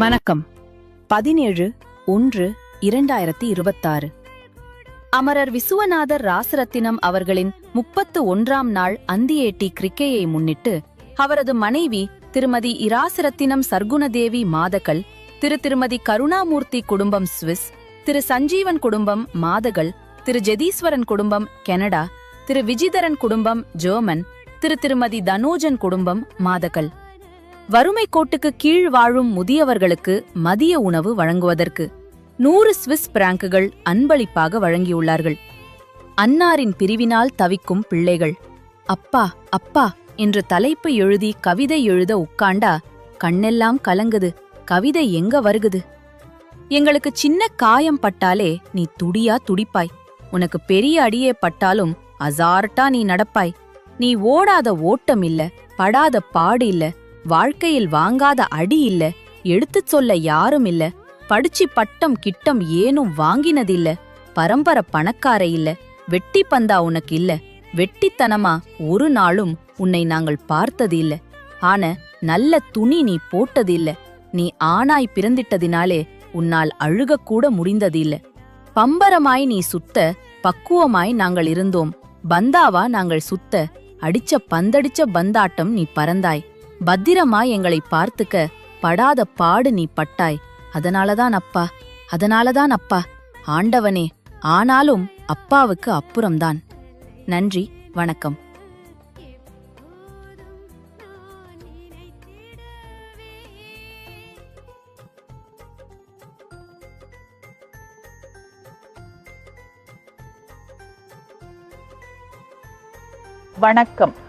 வணக்கம். பதினேழு ஒன்று இரண்டாயிரத்தி இருபத்தாறு. அமரர் விசுவநாதர் ராசரத்தினம் அவர்களின் முப்பத்து ஒன்றாம் நாள் அந்தியேட்டி கிரிக்கையை முன்னிட்டு அவரது மனைவி திருமதி இராசரத்தினம் சர்க்குணதேவி மாதகள் திரு திருமதி கருணாமூர்த்தி குடும்பம் சுவிஸ் திரு சஞ்சீவன் குடும்பம் மாதகள் திரு ஜெதீஸ்வரன் குடும்பம் கனடா திரு விஜிதரன் குடும்பம் ஜெர்மன் திரு திருமதி தனோஜன் குடும்பம் மாதகள் வறுமை கோட்டுக்கு கீழ் வாழும் முதியவர்களுக்கு மதிய உணவு வழங்குவதற்கு நூறு ஸ்விஸ் பிராங்குகள் அன்பளிப்பாக வழங்கியுள்ளார்கள். அன்னாரின் பிரிவினால் தவிக்கும் பிள்ளைகள். அப்பா அப்பா என்று தலைப்பு எழுதி கவிதை எழுத உட்காண்டா கண்ணெல்லாம் கலங்குது. கவிதை எங்க வருகுது? எங்களுக்கு சின்ன காயம் பட்டாலே நீ துடியா துடிப்பாய். உனக்கு பெரிய அடியே பட்டாலும் அசார்ட்டா நீ நடப்பாய். நீ ஓடாத ஓட்டம் இல்ல படாத பாடு இல்ல. வாழ்க்கையில் வாங்காத அடி இல்ல. எடுத்துச் சொல்ல யாரும் இல்ல. படிச்சு பட்டம் கிட்டம் ஏனும் வாங்கினதில்ல. பரம்பர பணக்கார இல்ல. வெட்டி பந்தா உனக்கு இல்ல. வெட்டித்தனமா ஒரு நாளும் உன்னை நாங்கள் பார்த்ததில்ல. ஆன நல்ல துணி நீ போட்டதில்ல. நீ ஆணாய் பிறந்திட்டதினாலே உன்னால் அழுகக்கூட முடிந்ததில்ல. பம்பரமாய் நீ சுத்த பக்குவமாய் நாங்கள் இருந்தோம். பந்தாவா நாங்கள் சுத்த அடிச்ச பந்தடிச்ச பந்தாட்டம் நீ பறந்தாய். பத்திரமா எங்களை பார்த்துக்க படாத பாடு நீ பட்டாய். அதனாலதான் அப்பா அதனாலதான் அப்பா. ஆண்டவனே ஆனாலும் அப்பாவுக்கு அப்புறம்தான். நன்றி வணக்கம். வணக்கம்.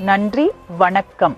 நன்றி வணக்கம்.